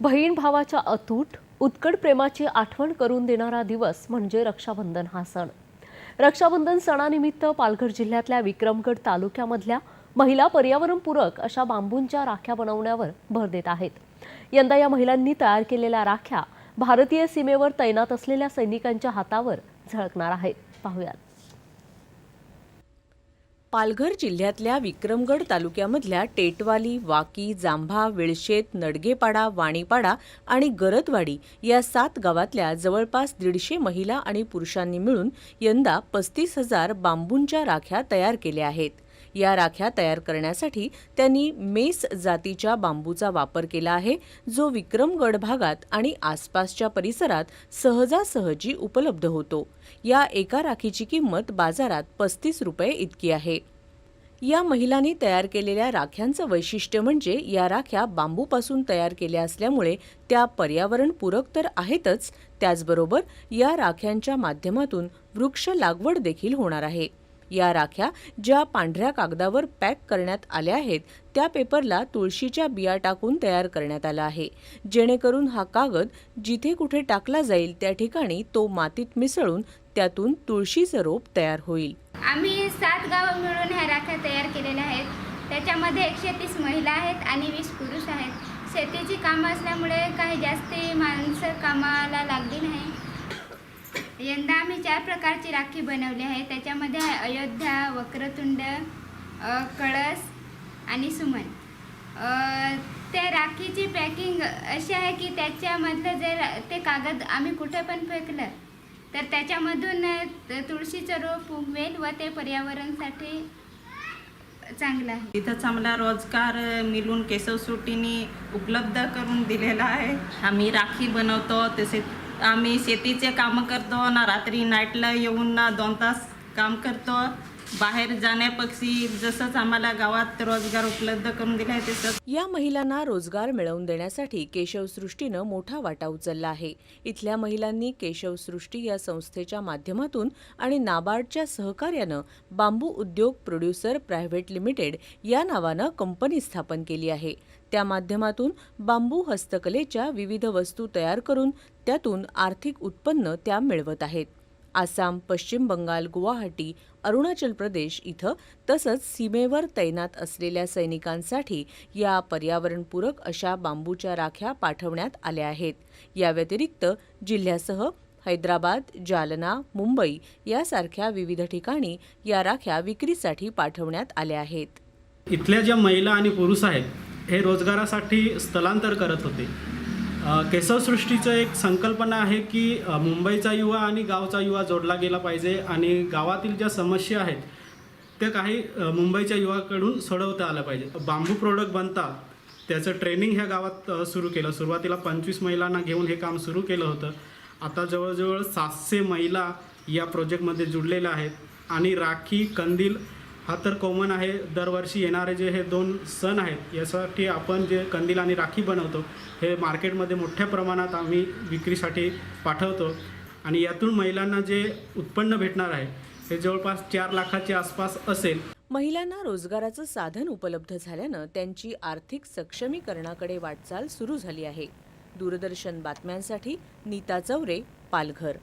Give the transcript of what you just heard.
बहीण भावाच्या अतूट उत्कट प्रेमाची आठवण करून देणारा दिवस म्हणजे रक्षाबंधन हा सण. रक्षाबंधन सणानिमित्त पालघर जिल्ह्यातल्या विक्रमगड तालुक्यामधल्या महिला पर्यावरणपूरक अशा बांबूंच्या राख्या बनवण्यावर भर देत आहेत. यंदा या महिलांनी तयार केलेल्या राख्या भारतीय सीमेवर तैनात असलेल्या सैनिकांच्या हातावर झळकणार आहेत. पाहूयात. पालघर जिल्ह्यातल्या विक्रमगड तालुक्यामधल्या टेटवाली वाकी जांभा विळशेत नडगेपाडा वाणीपाडा आणि गरतवाडी या सात गावातल्या जवळपास दीडशे महिला आणि पुरुषांनी मिळून यंदा पस्तीस हजार बांबूंच्या राख्या तयार केल्या आहेत. या राख्या तयार करण्यासाठी त्यांनी मेस जातीच्या बांबूचा वापर केला आहे जो विक्रमगड भागात आणि आसपासच्या परिसरात सहजासहजी उपलब्ध होतो. या एका राखीची किंमत बाजारात पस्तीस रुपये इतकी आहे. या महिलांनी तयार केलेल्या राख्यांचं वैशिष्ट्य म्हणजे या राख्या बांबूपासून तयार केल्या असल्यामुळे त्या पर्यावरणपूरक तर आहेतच त्याचबरोबर या राख्यांच्या माध्यमातून वृक्ष लागवड देखील होणार आहे. या राख्या ज्या पांढऱ्या कागदावर पॅक करण्यात आल्या आहेत त्या पेपरला तुळशीच्या बिया टाकून तयार करण्यात आला आहे. जेणेकरून हा कागद जिथे कुठे टाकला जाईल त्या ठिकाणी तो मातीत मिसळून त्यातून तुळशीचं रोप तयार होईल. आम्ही सात गावं मिळून ह्या राख्या तयार केलेल्या आहेत. त्याच्यामध्ये एकशे तीस महिला आहेत आणि वीस पुरुष आहेत. शेतीची कामं असल्यामुळे काही जास्ती माणसं कामाला लागली नाही. यंदा आम्ही चार प्रकारची राखी बनवली आहे. त्याच्यामध्ये अयोध्या वक्रतुंड कळस आणि सुमन. ते त्या राखीची पॅकिंग अशी आहे की त्याच्यामधलं जे ते कागद आम्ही कुठे पण फेकलं तर त्याच्यामधून तुळशीचं रोप उगवेल व ते पर्यावरणासाठी चांगलं आहे. तिथंच आम्हाला रोजगार मिळून केसवसुटीने उपलब्ध करून दिलेला आहे. आम्ही राखी बनवतो तसेच आम्ही शेतीचे कामं करतो ना रात्री नाईटला येऊन ना दोन तास काम करतो. बाहेर जाण्यापक्षी जसंच आम्हाला गावात रोजगार उपलब्ध करून दिला आहे तसंच या महिलांना रोजगार मिळवून देण्यासाठी केशवसृष्टीनं मोठा वाटा उचलला आहे. इथल्या महिलांनी केशवसृष्टी या संस्थेच्या माध्यमातून आणि नाबार्डच्या सहकार्यानं बांबू उद्योग प्रोड्युसर प्रायव्हेट लिमिटेड या नावानं कंपनी स्थापन केली आहे. त्या माध्यमातून बांबू हस्तकलेच्या विविध वस्तू तयार करून त्यातून आर्थिक उत्पन्न त्या मिळवत आहेत. आसाम पश्चिम बंगाल गुवाहाटी अरुणाचल प्रदेश इथं तसंच सीमेवर तैनात असलेल्या सैनिकांसाठी या पर्यावरणपूरक अशा बांबूच्या राख्या पाठवण्यात आल्या आहेत. या व्यतिरिक्त जिल्ह्यासह हैदराबाद जालना मुंबई यासारख्या विविध ठिकाणी या राख्या विक्रीसाठी पाठवण्यात आल्या आहेत. इथल्या ज्या महिला आणि पुरुष आहेत हे रोजगारासाठी स्थलांतर करत होते. केसवसृष्टीचं एक संकल्पना आहे की मुंबईचा युवा आणि गावचा युवा जोडला गेला पाहिजे आणि गावातील ज्या समस्या आहेत त्या काही मुंबईच्या युवाकडून सोडवता आल्या पाहिजे बांबू प्रोडक्ट बनतात त्याचं ट्रेनिंग ह्या गावात सुरू केलं. सुरुवातीला पंचवीस महिलांना घेऊन हे काम सुरू केलं होतं. आता जवळजवळ सातशे महिला या प्रोजेक्टमध्ये जुडलेल्या आहेत आणि राखी कंदील हा तर कॉमन आहे. दरवर्षी येणारे जे हे दोन सण आहेत यासाठी आपण जे कंदील आणि राखी बनवतो हे मार्केटमध्ये मोठ्या प्रमाणात आम्ही विक्रीसाठी पाठवतो. आणि यातून महिलांना जे उत्पन्न भेटणार आहे हे जवळपास चार लाखाच्या आसपास असेल. महिलांना रोजगाराचं साधन उपलब्ध झाल्यानं त्यांची आर्थिक सक्षमीकरणाकडे वाटचाल सुरू झाली आहे. दूरदर्शन बातम्यांसाठी नीता चौरे पालघर.